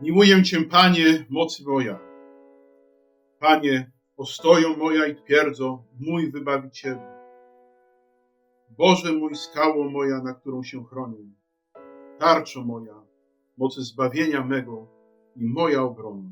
Miłuję Cię, Panie, mocy moja. Panie, ostoją moja i twierdzo, mój wybawicielu. Boże mój, skało moja, na którą się chronię. Tarczo moja, mocy zbawienia mego i moja obrona.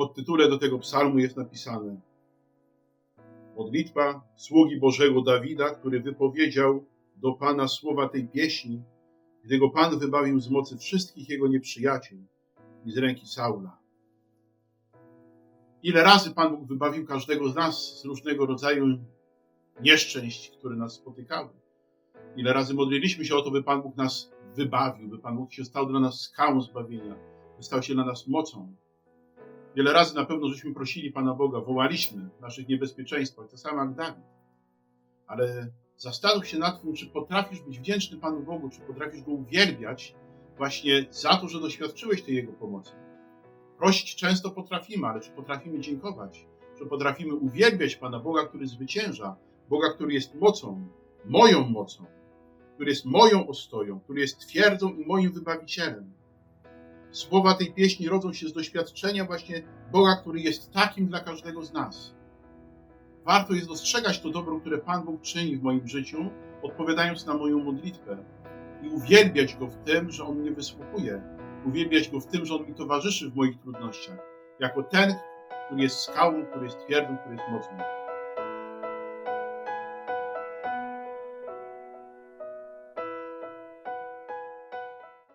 Podtytule do tego psalmu jest napisane Modlitwa sługi Bożego Dawida, który wypowiedział do Pana słowa tej pieśni, gdy go Pan wybawił z mocy wszystkich jego nieprzyjaciół i z ręki Saula. Ile razy Pan Bóg wybawił każdego z nas z różnego rodzaju nieszczęść, które nas spotykały. Ile razy modliliśmy się o to, by Pan Bóg nas wybawił, by Pan Bóg się stał dla nas skałą zbawienia, by stał się dla nas mocą. Wiele razy na pewno żeśmy prosili Pana Boga, wołaliśmy w naszych niebezpieczeństwach, to samo jak Dawid. Ale zastanów się nad tym, czy potrafisz być wdzięczny Panu Bogu, czy potrafisz Go uwielbiać właśnie za to, że doświadczyłeś tej Jego pomocy. Prosić często potrafimy, ale czy potrafimy dziękować? Czy potrafimy uwielbiać Pana Boga, który zwycięża, Boga, który jest mocą, moją mocą, który jest moją ostoją, który jest twierdzą i moim wybawicielem? Słowa tej pieśni rodzą się z doświadczenia właśnie Boga, który jest takim dla każdego z nas. Warto jest dostrzegać to dobro, które Pan Bóg czyni w moim życiu, odpowiadając na moją modlitwę i uwielbiać Go w tym, że On mnie wysłuchuje, uwielbiać Go w tym, że On mi towarzyszy w moich trudnościach, jako ten, który jest skałą, który jest twierdą, który jest mocą.